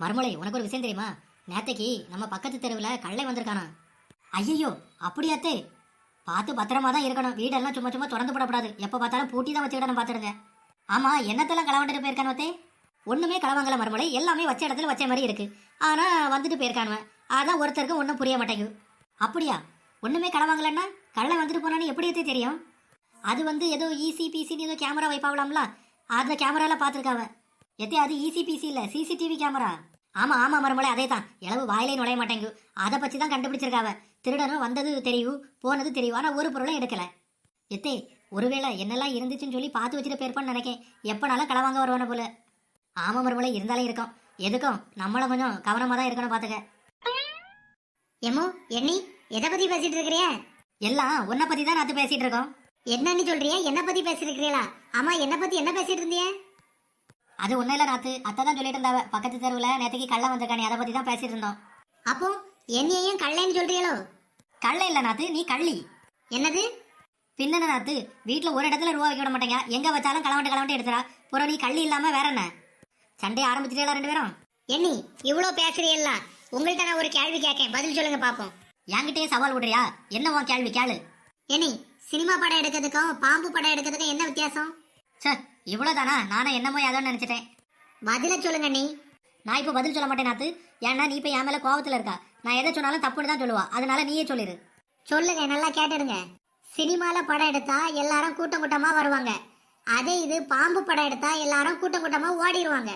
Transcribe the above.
மறுமலை உனக்கு ஒரு விஷயம் தெரியுமா? நேத்தைக்கு நம்ம பக்கத்து தெருவில் கள்ளை வந்திருக்கானா ஐயோ அப்படியாத்தே பார்த்து பத்திரமா தான் இருக்கணும். வீடெல்லாம் சும்மா சும்மா திறந்து போடக்கூடாது எப்போ பார்த்தாலும் பூட்டி தான் வச்சுக்கிடணும் பார்த்துருங்க ஆமாம் என்னத்தெல்லாம் களவாண்டுட்டு போயிருக்கானே ஒன்றுமே களவாங்கல மறுமலை எல்லாமே வச்ச இடத்துல வச்ச மாதிரி இருக்கு. ஆனால் வந்துட்டு போயிருக்கானுவன். அதான் ஒருத்தருக்கு ஒன்றும் புரிய மாட்டேங்குது. அப்படியா? ஒன்றுமே களவாங்கலன்னா கள்ளை வந்துட்டு போனான்னு எப்படி தெரியும்? அது வந்து ஏதோ இசி பிசின்னு ஏதோ கேமரா வைப்பாவலாம்ல அந்த கேமரால பார்த்துருக்காவன். எத்தே அது E ஈசி பிசி இல்ல சிசிடிவி கேமரா ஆமா ஆமா மறுமலை அதே தான் இளவு வாயிலே நுழைய மாட்டேங்கு. அதை பற்றி தான் கண்டுபிடிச்சிருக்காவ. திருடனும் வந்தது தெரியும் போனது தெரியும் ஆனா ஒரு பொருளும் எடுக்கல. எத்தே ஒருவேளை என்னெல்லாம் இருந்துச்சுன்னு சொல்லி பார்த்து வச்சுட்டு போயிருப்பான்னு நினைக்கேன். எப்பனாலும் களவாங்க வருவான போல. ஆமா மறுமலை இருந்தாலே இருக்கும். எதுக்கும்? நம்மள கொஞ்சம் கவனமா தான் இருக்கணும் பாத்துக்க. எம்மோ எண்ணி எதை பத்தி பேசிட்டு இருக்கிறிய? எல்லாம் உன்னை பத்தி தான் நாத்து பேசிட்டு இருக்கோம். என்னன்னு சொல்றிய? என்ன பத்தி பேசிட்டு இருக்கிறீங்களா ஆமா என்ன பத்தி என்ன பேசிட்டு இருந்திய? அது ஒன்றும் இல்லை நாத்து. அத்தை தான் சொல்லிட்டு இருந்தாவ. பக்கத்து தெருவில் நேற்றுக்கு கள்ள வந்திருக்கானே. அதை பற்றி தான் பேசிட்டு இருந்தோம். அப்போ என்னையும் கள்ளன்னு சொல்றீங்களோ? கள்ள இல்லை நாத்து. நீ கள்ளி. என்னது? பின்னன நாத்து? வீட்டில் ஒரு இடத்துல ரூபா வைக்க விட மாட்டேங்க. எங்கே வச்சாலும் களவண்டு களவண்டு எடுத்துறா. புறம் நீ கள்ளி இல்லாமல் வேற என்ன? சண்டையை ஆரம்பிச்சிட்டே ரெண்டு பேரும்? எண்ணி இவ்வளோ பேசுறீல்ல உங்கள்கிட்ட நான் ஒரு கேள்வி கேட்கேன். பதில் சொல்லுங்க பாப்போம். என்கிட்டயே சவால் விடுறியா? என்ன உன் கேள்வி? கேளு. எண்ணி சினிமா படம் எடுக்கிறதுக்கும் பாம்பு படம் எடுக்கிறதுக்கும் என்ன வித்தியாசம்? சே இவ்வளோதானா நானே என்னமோ ஏதோ நினச்சிட்டேன். பதில சொல்லுங்க நீ. நான் இப்போ பதில் சொல்ல மாட்டேன் நாத்து. ஏன்னா நீ இப்போ என் மேலே கோவத்தில் இருக்கா? நான் எதை சொன்னாலும் தப்புன்னு தான் சொல்லுவா. அதனால நீயே சொல்லிடு சொல்லுங்க நல்லா கேட்டுடுங்க. சினிமால படம் எடுத்தா எல்லாரும் கூட்டம் கூட்டமா வருவாங்க. அதே இது பாம்பு படம் எடுத்தா எல்லாரும் கூட்டம் கூட்டமா ஓடிடுவாங்க